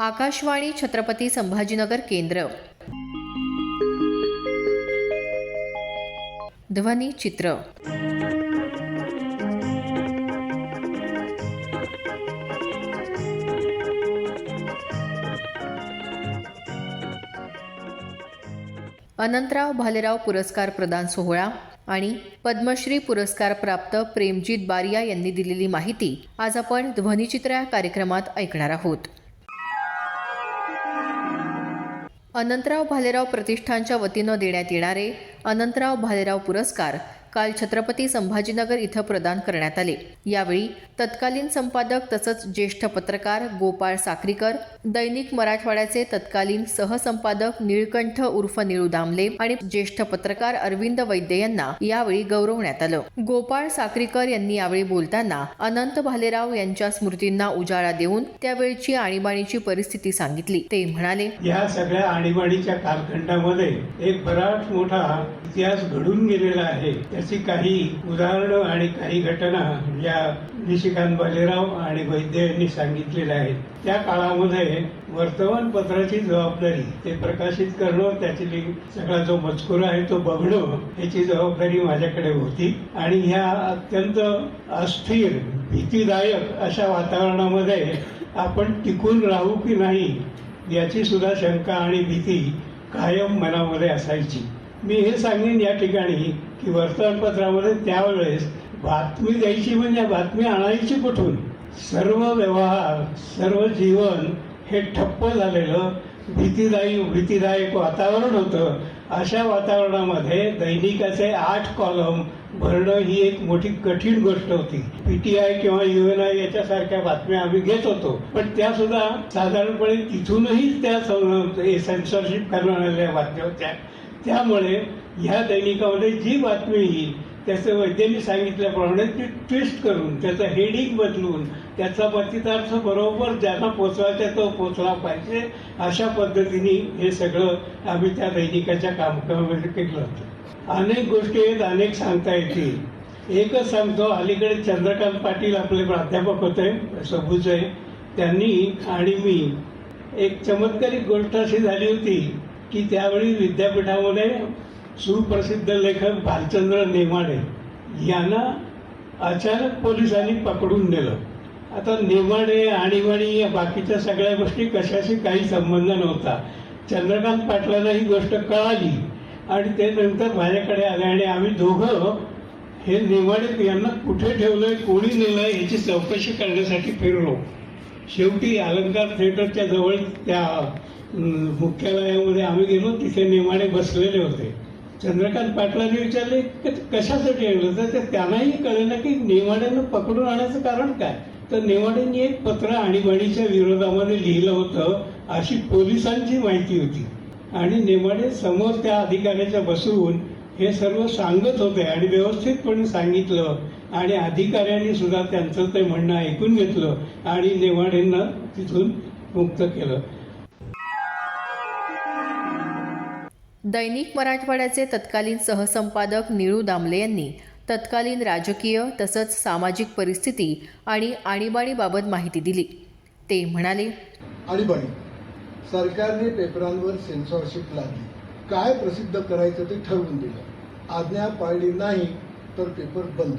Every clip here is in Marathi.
आकाशवाणी छत्रपती संभाजीनगर केंद्र. ध्वनी चित्र. अनंतराव भालेराव पुरस्कार प्रदान सोहळा आणि पद्मश्री पुरस्कार प्राप्त प्रेमजीत बारिया यांनी दिलेली माहिती आज आपण ध्वनिचित्र या कार्यक्रमात ऐकणार आहोत. अनंतराव भालेराव प्रतिष्ठानच्या वतीनं देण्यात येणारे अनंतराव भालेराव पुरस्कार काल छत्रपती संभाजीनगर इथं प्रदान करण्यात आले. यावेळी तत्कालीन संपादक तसंच ज्येष्ठ पत्रकार गोपाळ साक्रीकर दैनिक मराठवाड्याचे तत्कालीन सहसंपादक निळकंठ उर्फ निळू दामले आणि ज्येष्ठ पत्रकार अरविंद वैद्य यांना यावेळी गौरवण्यात आलं. गोपाळ साक्रीकर यांनी यावेळी बोलताना अनंत भालेराव यांच्या स्मृतींना उजाळा देऊन त्यावेळची आणीबाणीची परिस्थिती सांगितली. ते म्हणाले या सगळ्या आणीबाणीच्या कालखंडामध्ये एक बराच मोठा इतिहास घडून गेलेला आहे. अशी काही उदाहरणं आणि काही घटना ज्या निशिकांत बालेराव आणि वैद्य यांनी सांगितलेल्या आहेत. त्या काळामध्ये वर्तमानपत्राची जबाबदारी ते प्रकाशित करणं त्याची सगळा जो मजकूर आहे तो बघणं याची जबाबदारी माझ्याकडे होती. आणि ह्या अत्यंत अस्थिर भीतीदायक अशा वातावरणामध्ये आपण टिकून राहू की नाही याची सुद्धा शंका आणि भीती कायम मनामध्ये असायची. मी हे सांगेन या ठिकाणी की वर्तमानपत्रामध्ये त्यावेळेस बातमी द्यायची म्हणजे बातमी आणायची कुठून? सर्व व्यवहार सर्व जीवन हे ठप्प झालेलं भीतीदायी भीतीदायक वातावरण होतं. अशा वातावरणामध्ये दैनिकाचे आठ कॉलम भरणं ही एक मोठी कठीण गोष्ट होती. पीटीआय किंवा युएनआय याच्यासारख्या बातम्या आम्ही घेत होतो. पण त्या सुद्धा साधारणपणे तिथूनही त्या सेन्सरशिप करणाऱ्या बातम्या होत्या. त्यामुळे ह्या दैनिकामध्ये जी बातमी येईल त्याचं वैद्यांनी सांगितल्याप्रमाणे ती ट्विस्ट करून त्याचं हेडिंग बदलून त्याचा प्रतितार्थ बरोबर ज्यांना पोचवायचा तो पोचला पाहिजे अशा पद्धतीने हे सगळं आम्ही त्या दैनिकाच्या कामकामामध्ये केलं होतं. अनेक गोष्टी आहेत अनेक सांगता येतील. एकच सांगतो अलीकडे चंद्रकांत पाटील आपले प्राध्यापक होते सबूचे त्यांनी आणि मी एक चमत्कारिक गोष्ट अशी झाली होती की त्यावेळी विद्यापीठामध्ये सुप्रसिद्ध लेखक भालचंद्र नेमाडे यांना अचानक पोलिसांनी पकडून नेलं. आता नेमाडे आणीबाणी या बाकीच्या सगळ्या गोष्टी कशाशी काही संबंध नव्हता. चंद्रकांत पाटलांना ही गोष्ट कळाली आणि ते नंतर माझ्याकडे आले आणि आम्ही दोघं हे नेमाडे यांना कुठे ठेवलंय कोणी नेलंय याची चौकशी करण्यासाठी फिरलो. शेवटी अलंकार थिएटरच्या जवळ त्या मुख्यालयामध्ये आम्ही गेलो तिथे नेमाडे बसलेले होते. चंद्रकांत पाटलांनी विचारले कशासाठी आणलं? तर ते त्यांनाही कळेना की नेवाड्यानं पकडून आणायचं कारण काय? तर नेवाड्यांनी एक पत्र आणीबाणीच्या विरोधामध्ये लिहिलं होतं अशी पोलिसांची माहिती होती. आणि नेवाडे समोर त्या अधिकाऱ्याच्या बसवून हे सर्व सांगत होते आणि व्यवस्थितपणे सांगितलं. आणि अधिकाऱ्यांनी सुद्धा त्यांचं ते म्हणणं ऐकून घेतलं आणि नेवाडेंना तिथून मुक्त केलं. दैनिक मराठवाड्याचे तत्कालीन सहसंपादक निळू दामले यांनी तत्कालीन राजकीय तसंच सामाजिक परिस्थिती आणि आणीबाणीबाबत माहिती दिली. ते म्हणाले आणीबाणी. सरकारने पेपरांवर सेन्सॉरशिप लादली. काय प्रसिद्ध करायचं ते ठरवून दिलं. आज्ञा पाळली नाही तर पेपर बंद.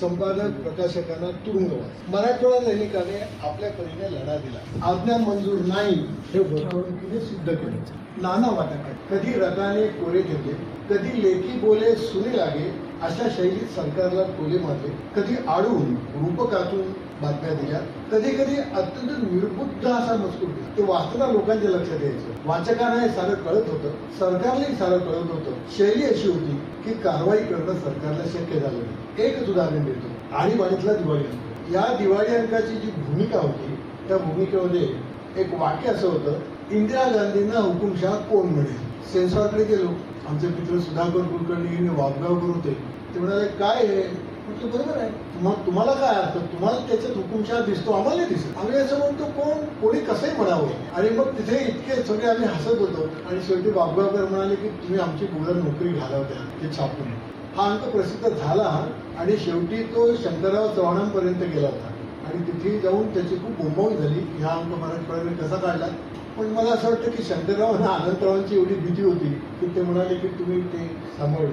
संपादक प्रकाशकांना तुरुंगवास. मराठवाडा दैनिकाने आपल्या परीने लढा दिला. आज्ञा मंजूर नाही हे वर्तवणुकीने सिद्ध केलं. नाना वाटा कधी रताने कोरे घेतले कधी लेखी बोले सुने लागे अशा शैलीत सरकारला टोले मारले. कधी आडून रूपकातून बातम्या दिल्या. कधी कधी अत्यंत निर्बुद्ध असा मजकूर दिला. ते वाचताना लोकांच्या लक्षात यायचं. वाचकांना हे सारं कळत होतं. सरकारलाही सारं कळत होतं. शैली अशी होती की कारवाई करणं सरकारला शक्य झालं नाही. एकच उदाहरण देतो. आणीबाणीतला दिवाळी अंक. या दिवाळी अंकाची जी भूमिका होती त्या भूमिकेमध्ये एक वाक्य असं होतं इंदिरा गांधींना हुकुमशहा कोण मिळेल सेन्सॉरकडे गेलो. आमचे मित्र सुधाकर कुलकर्णी आणि होते ते. म्हणाले काय हे? म्हटलं बरोबर आहे. मग तुम्हाला काय अर्थ तुम्हाला त्याच्यात हुकुमशहा दिसतो आम्हाला दिसत. आम्ही असं म्हणतो कोण? कोणी कसंही म्हणावं. आणि मग तिथे इतके सगळे आम्ही हसत होतो. आणि शेवटी बाबगावकर म्हणाले की तुम्ही आमची गुगल नोकरी घालवत्या ते छापून हा अंक प्रसिद्ध झाला आणि शेवटी तो शंकरराव चव्हाणांपर्यंत गेला होता. आणि तिथे जाऊन त्याची खूप बोंबावून झाली. ह्या अंक मराठवाड्याने कसा काढला? पण मला असं वाटतं की शंकरराव आणि आनंदरावांची एवढी भीती होती की ते म्हणाले की तुम्ही ते सांभाळून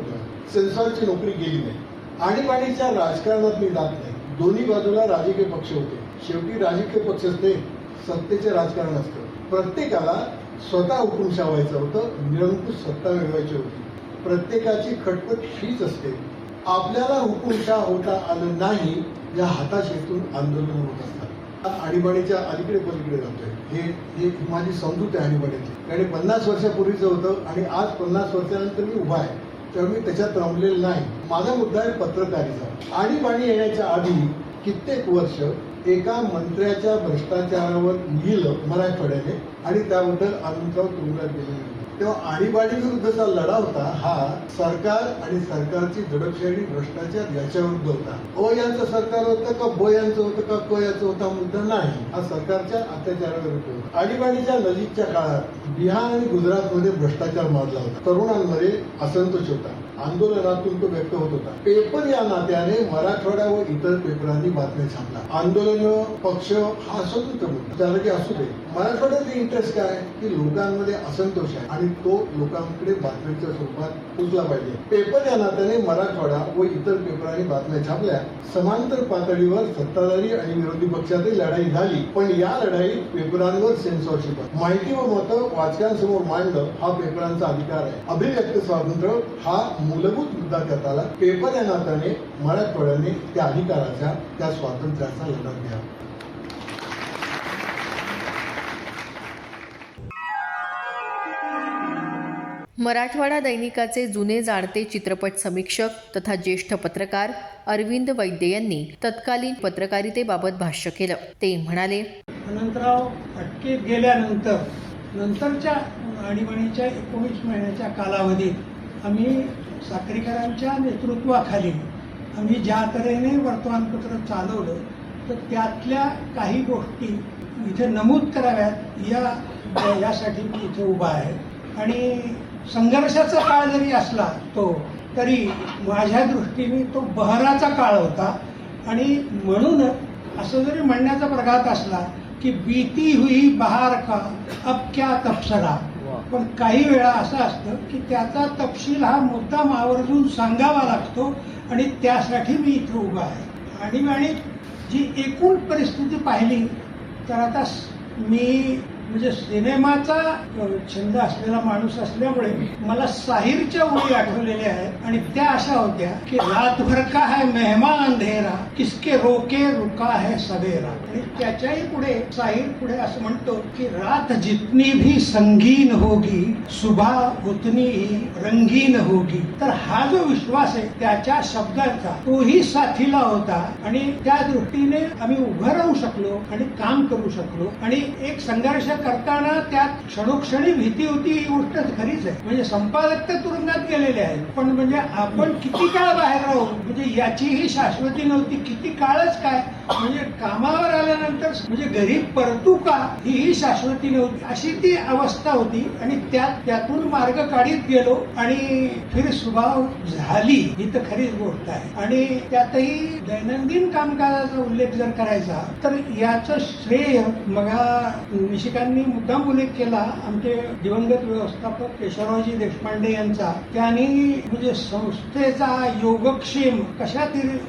सेन्सॉरची नोकरी गेली नाही. आणीबाणीच्या राजकारणात मी जात नाही. दोन्ही बाजूला राजकीय पक्ष होते. शेवटी राजकीय पक्ष असते सत्तेचे राजकारण असतं. प्रत्येकाला स्वतः हुकुमशावायचं होतं निरंकुश सत्ता मिळवायची होती. प्रत्येकाची खटपट हीच असते. आपल्याला हुकुमशा होता आलं नाही या हाताशेतून आंदोलन होत असतात. आणीबाणीच्या अलीकडे पलीकडे जातोय. हे हे माझी समजूत आहे आणीबाणीची. कारण पन्नास वर्षापूर्वीचं होतं आणि आज पन्नास वर्षानंतर मी उभा आहे. त्यामुळे मी त्याच्यात रमलेलं नाही. माझा मुद्दा आहे पत्रकारिता. आणीबाणी येण्याच्या आधी कित्येक वर्ष एका मंत्र्याच्या भ्रष्टाचारावर लिहिलं मराठवाड्याने आणि त्याबद्दल अनंतराव तुरुंगात गेले तेव्हा आणीबाणी विरुद्धचा लढा होता हा सरकार आणि सरकारची दडपशाही भ्रष्टाचार याच्याविरुद्ध होता. ओ यांचं सरकार होतं का बो यांचं होतं का को यांचं होता मुद्दा नाही. हा सरकारच्या अत्याचाराविरुद्ध होता. आणीबाणीच्या नजीकच्या काळात बिहार आणि गुजरातमध्ये भ्रष्टाचार माजला होता. तरुणांमध्ये असंतोष होता. आंदोलनातून तो व्यक्त होत होता. पेपर या नात्याने मराठवाडा व इतर पेपरांनी बातम्या छापल्या. आंदोलन पक्ष हा स्वतंत्र मुद्दा असू दे. मराठवाड्याचे इंटरेस्ट काय की लोकांमध्ये असंतोष आहे. आणि तो लोकांकडे बातम्यांच्या स्वरूपात पोचला पाहिजे. पेपर या नात्याने मराठवाडा व इतर पेपरांनी बातम्या छापल्या. समांतर पातळीवर सत्ताधारी आणि विरोधी पक्षातही लढाई झाली. पण या लढाईत पेपरांवर सेन्सॉरशिप आहे. माहिती व मतं वाचकांसमोर मांडणं हा पेपरांचा अधिकार आहे. अभिव्यक्त स्वातंत्र्य हा मूलभूत मुद्दा त्यात आला पेपर या नात्याने मराठवाड्याने त्या अधिकाराच्या त्या स्वातंत्र्याचा लढा घ्यावा मराठवाडा दैनिकाचे जुने जाणते चित्रपट समीक्षक तथा ज्येष्ठ पत्रकार अरविंद वैद्य यांनी तत्कालीन पत्रकारितेबाबत भाष्य केलं. ते म्हणाले अनंतराव अटकेत गेल्यानंतर नंतरच्या आणीबाणीच्या एकोणीस महिन्याच्या कालावधीत आम्ही साक्रीकरांच्या नेतृत्वाखाली आम्ही ज्या तऱ्हेने वर्तमानपत्र चालवलं तर त्यातल्या काही गोष्टी इथे नमूद कराव्यात या यासाठी मी इथे उभा आहे. आणि संघर्षाचा काळ जरी असला तो तरी माझ्या दृष्टीने तो बहराचा काळ होता. आणि म्हणून असं जरी म्हणण्याचा प्रघात असला की बीती हुई बहार का अब क्या तपसरा. पण काही वेळा असं असतं की त्याचा तपशील हा मुद्दाम आवर्जून सांगावा लागतो आणि त्यासाठी मी इथे उभा आहे. आणि आणि जी एकूण परिस्थिती पाहिली तर आता मी म्हणजे सिनेमाचा छंद असलेला माणूस असल्यामुळे मला साहिरच्या ओळी आठवलेल्या आहेत. आणि त्या अशा होत्या की रातभर का है मेहमा अंधेरा किसके रोके रुका है सवेरा. आणि त्याच्याही पुढे साहिर पुढे असं म्हणतो की रात जितनी भी संगीन होगी सुबह उतनी ही रंगीन होगी. तर हा जो विश्वास आहे त्याच्या शब्दाचा तोही साथीला होता. आणि त्या दृष्टीने आम्ही उभं राहू शकलो आणि काम करू शकलो. आणि एक संघर्ष करताना त्यात क्षणोक्षणी भीती होती ही गोष्ट खरीच आहे. म्हणजे संपादक तर तुरुंगात गेलेले आहेत. पण म्हणजे आपण किती काळ बाहेर राहू? म्हणजे याचीही शाश्वती नव्हती. किती काळच काय? म्हणजे कामावर आले आल्यानंतर म्हणजे घरी परतू का ही शाश्वती नव्हती. अशी ती अवस्था होती आणि त्यात त्यातून मार्ग काढीत गेलो आणि फिर स्वभाव झाली. ही तर खरीच गोष्ट आहे. आणि त्यातही दैनंदिन कामकाजाचा उल्लेख जर करायचा तर याचं श्रेय मगा निशिकांनी मुद्दाम उल्लेख केला. आमचे दिवंगत व्यवस्थापक केशवरावजी देशपांडे यांचा. त्यांनी म्हणजे संस्थेचा योगक्षेम कशा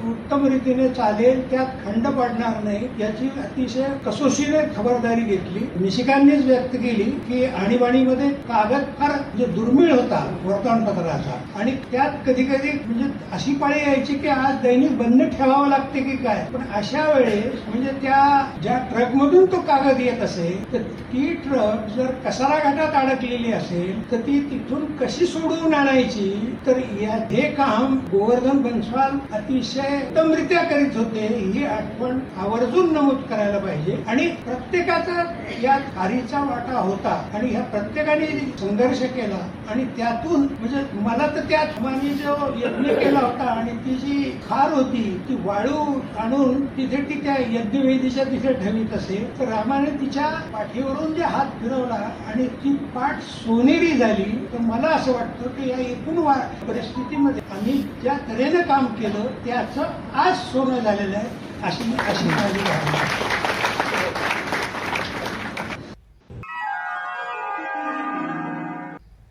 उत्तम रीतीने चालेल त्यात खंड पडणार नाही याची अतिशय कसोशीने खबरदारी घेतली. निशिकांनीच व्यक्त केली की आणीबाणीमध्ये कागद फार म्हणजे दुर्मिळ होता वर्तमानपत्राचा. आणि त्यात कधी कधी म्हणजे अशी पाळी यायची की आज दैनिक बंद ठेवावं लागते की काय? पण अशा वेळेस म्हणजे त्या ज्या ट्रकमधून तो कागद येत असेल तर ती ट्रक जर कसारा घाटात अडकलेली असेल तर ती तिथून कशी सोडवून आणायची? तर या हे काम गोवर्धन बनसवाल अतिशय उत्तमरित्या करीत होते. ही आठवण आवर्जून नमूद करायला पाहिजे. आणि प्रत्येकाचा या खारीचा वाटा होता आणि ह्या प्रत्येकाने संघर्ष केला आणि त्यातून म्हणजे मला तर त्या धर्माने जो यज्ञ केला होता आणि ती जी खार होती ती वाळू आणून तिथे ती त्या यज्ञवेदीच्या तिथे ठेवीत असे. तर रामाने तिच्या पाठीवरून जे हात फिरवला आणि ती पाठ सोनेरी झाली. तर मला असं वाटतं की या एकूण वा- परिस्थितीमध्ये आम्ही ज्या तऱ्हेनं काम केलं त्याचं आज सोनं झालेलं आहे अशी अशी माझी भावना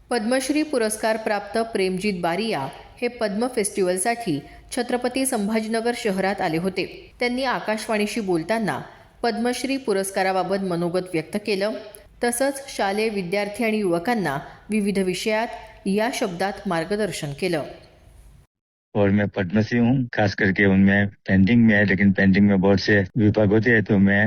पद्मश्री पुरस्कार प्राप्त प्रेमजीत बारिया हे पद्म फेस्टिवलसाठी छत्रपती संभाजीनगर शहरात आले होते. त्यांनी आकाशवाणीशी बोलताना पद्मश्री पुरस्काराबाबत मनोगत व्यक्त केलं. तसंच शालेय विद्यार्थी आणि युवकांना विविध विषयात या शब्दात मार्गदर्शन केलं. और मैं पटना से हूँ, खास करके उनमें पेंटिंग में है, लेकिन पेंटिंग में बहुत से विभाग होते हैं तो मैं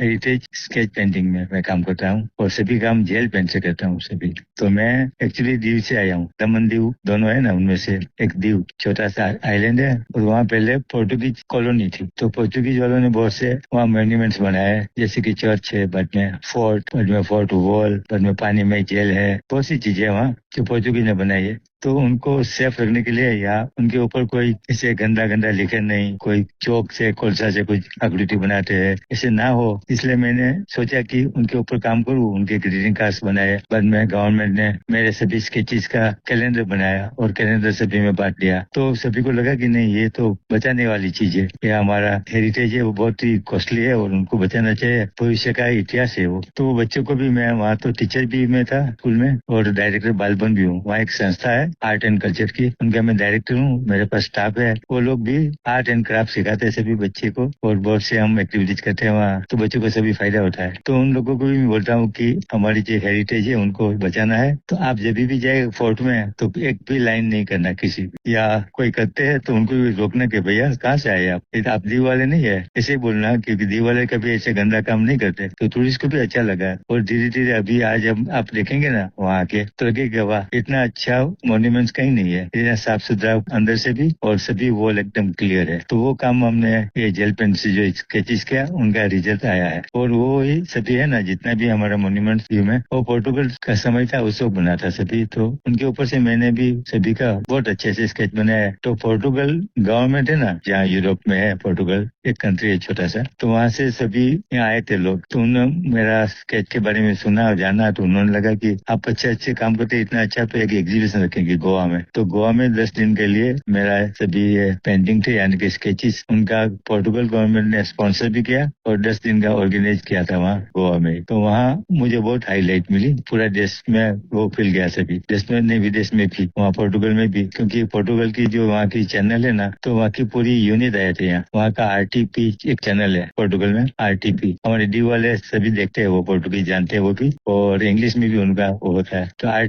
हेरिटेज स्केच पेंटिंग में मैं काम करता हूँ और सभी काम जेल पेन से करता हूँ सभी। तो मैं एक्चुअली दीव से आया हूँ, दमन दीव दोनों है ना, उनमें से एक दीव, छोटा सा आइलैंड है, और वहाँ पहले पोर्टुगीज कॉलोनी थी। तो पोर्टुगीज वालों ने बहुत से वहाँ मोन्यूमेंट्स बनाए, जैसे की चर्च है, बाद में फोर्ट बाद में फोर्ट वॉल बाद में पानी में जेल है, बहुत सी चीज़ें वहाँ जो पोर्टुगीज ने बनाई है। तो उनको सेफ़ रखने के लिए या उनके ऊपर कोई इसे गंदा गंदा लिखे नहीं, कोई चौक से, कोलसा से कुछ आकृति बनाते हैं, ऐसे ना हो। इसलिए मैंने सोचा कि उनके ऊपर काम करूँ, उनके ग्रीटिंग कार्ड बनाए। बाद में गवर्नमेंट ने मेरे सभी स्केचेस का कैलेंडर बनाया और कैलेंडर सभी में बांट दिया। तो सभी को लगा कि नहीं, ये तो बचाने वाली चीज़ है। ये हमारा हेरिटेज है, वो बहुत ही कॉस्टली है और उनको बचाना चाहिए। भविष्य का इतिहास है वो। तो बच्चों को भी मैं, वहाँ तो टीचर भी मैं था स्कूल में और डायरेक्टर बालबन भी हूँ। वहाँ एक संस्था है आर्ट एंड कल्चर की। उनका मैं डायरेक्टर हूँ मेरे पास स्टाफ है। वो लोग भी आर्ट एंड क्राफ्ट सिखाते हैं सभी बच्चे को। और बहुत से हम एक्टिविटीज़ करते हैं वहाँ। तो बच्चों को सभी फ़ायदा होता है। तो उन लोगों को भी मैं बोलता हूँ की हमारी जो हेरिटेज है, उनको बचाना है। तो आप जब भी जाए फोर्ट में तो एक भी लाइन नहीं करना किसी भी। या कोई करते हैं तो उनको भी रोकना कि भैया, कहाँ से आए आप? तो आप दीव वाले नहीं है। ऐसे बोलना, क्योंकि दीव वाले कभी ऐसे गंदा काम नहीं करते। तो टूरिस्ट को भी अच्छा लगा। और धीरे धीरे अभी आज हम, आप देखेंगे ना, वहाँ के तो लगेगा, वाह, इतना अच्छा मॉन्यूमेंट्स कहीं नहीं है। इतना साफ़ सुथरा अंदर से भी और सभी वॉल एकदम क्लियर है। तो वो काम हमने ये जेल पेन से जो स्केचेस किया, उनका रिज़ल्ट आया है। और वो ही सभी है ना, जितना भी हमारा मोन्यूमेंट व्यू में वो पोर्टुगल का समय था, उस वक्त बना था सभी। तो उनके ऊपर से मैंने भी सभी का बहुत अच्छे से स्केच बनाया है। तो पोर्टुगल गवर्नमेंट है ना, जहाँ यूरोप में है पोर्टुगल एक कंट्री है छोटा सा तो वहाँ से सभी यहाँ आए थे लोग। तो उन्होंने मेरा स्केच के बारे में सुना और जाना तो उन्होंने लगा कि आप अच्छे अच्छे काम करते, इतना अच्छा तो एक एग्जीबिशन रखेंगे गोवा में। तो गोवा में दस दिन के लिए मेरा सभी पेंटिंग थे, यानी कि स्केचेस उनका पोर्टुगल गवर्नमेंट ने स्पॉन्सर भी किया और दस दिन का ऑर्गेनाइज किया था वहाँ, गोवा में। तो वहाँ मुझे बहुत हाईलाइट मिली। पूरा देश में वो फिल गया सभी देश में नहीं, विदेश में भी। वहाँ पोर्टुगल में भी। क्योंकि पोर्टुगल की जो वहाँ की चैनल है ना तो वहाँ की पूरी यूनिट आए थे यहाँ। वहाँ का आरटीपी एक चैनल है पोर्टुगल में आरटीपी हमारे डी वाले सभी देखते हैं वो पोर्टुगीज जानते हैं वो भी। और इंग्लिश में भी उनका वो होता है। तो आर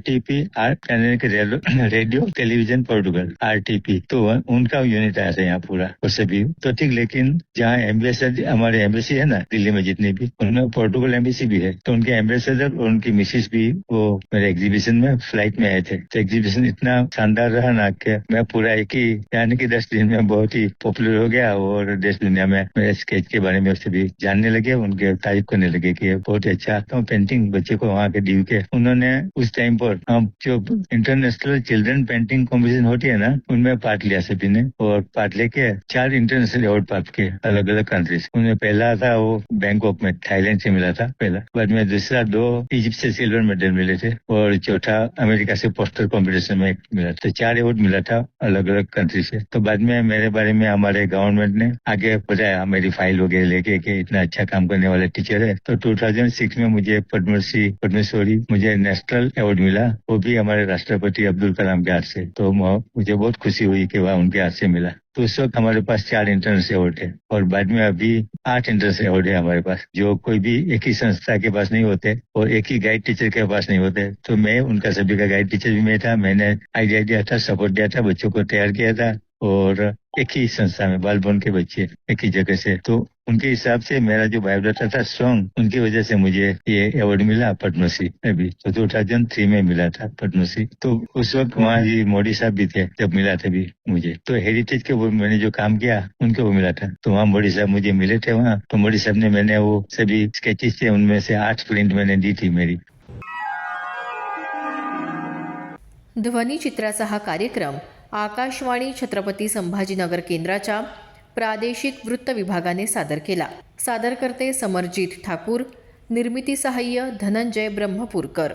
यानी कि रेलो- रेडियो टेलीविज़न पोर्टुगल आरटीपी तो उनका यूनिट आया था यहाँ पूरा उससे भी तो ठीक, लेकिन जहाँ एम्बेसडर हमारे एम्बेसी है ना, दिल्ली में जितनी भी उनमें पोर्टुगल एम्बेसी भी है। तो उनके एम्बेसडर और उनकी मिसिस भी, वो मेरे एग्जीबिशन में फ़्लाइट में आए थे। तो एग्जीबिशन इतना शानदार रहा ना कि मैं पूरा एक ही, यानी कि दस दिन में बहुत ही पॉपुलर हो गया और देश दुनिया में मेरे स्केच के बारे में उससे भी जानने लगे, उनके तारीफ़ करने लगे कि बहुत अच्छा तो पेंटिंग बच्चे को वहाँ के ड्यू के। उन्होंने उस टाइम पर जो इंटरनेशनल चिल्ड्रन पेंटिंग कॉम्पिटिशन होती है ना, उनमें पार्ट लिया सभी ने और पार्ट लेके चार इंटरनेशनल अवार्ड प्राप्त किए अलग अलग कंट्रीज़ उनमें पहला था वो बैंकॉक में थाईलैंड से मिला था पहला। बाद में दूसरा दो इजिप्ट से सिल्वर मेडल मिले थे, और चौथा अमेरिका से पोस्टर कॉम्पिटिशन में मिला तो चार अवार्ड मिला था अलग अलग कंट्री से। तो बाद में मेरे बारे में हमारे गवर्नमेंट ने आगे बताया, मेरी फ़ाइल वगैरह लेके कि इतना अच्छा काम करने वाले टीचर है। तो 2006 में मुझे पद्मश्री, पद्मश्वरी, मुझे नेशनल अवार्ड मिला। वो भी हमारे राष्ट्रपति अब्दुल कलाम के हाथ से। तो मुझे बहुत खुशी हुई कि वह उनके हाथ से मिला। तो उस वक्त हमारे पास चार इंटरनेशनल अवार्ड है और बाद में अभी आठ इंटरनेशनल अवार्ड है हमारे पास, जो कोई भी एक ही संस्था के पास नहीं होते और एक ही गाइड टीचर के पास नहीं होते। तो मैं, उनका सभी का गाइड टीचर भी मैं था, मैंने आइडिया दिया था सपोर्ट दिया था, बच्चों को तैयार किया था और एक ही संस्था में बाल भवन के बच्चे एक ही जगह से। तो उनके हिसाब से मेरा जो बायोडाटा था स्ट्रॉन्ग उनकी वजह से मुझे ये अवार्ड मिला पद्मश्री। अभी तो टू थाउज़ेंड थ्री में मिला था पद्मश्री। तो उस वक्त वहाँ जी, मोदी साहब भी थे, जब मिला था भी मुझे। तो हेरिटेज के वो मैंने जो काम किया, उनको वो मिला था। तो वहाँ मोदी साहब मुझे मिले थे वहाँ। तो मोदी साहब ने मैंने वो सभी स्केचेस थे, उनमें से आठ प्रिंट मैंने दी थी मेरी। ध्वनिचित्राचा हा कार्यक्रम आकाशवाणी छत्रपती संभाजीनगर केंद्राच्या प्रादेशिक वृत्त विभागाने सादर केला. सादरकर्ते समरजित ठाकूर निर्मिती सहाय्य धनंजय ब्रह्मपूरकर.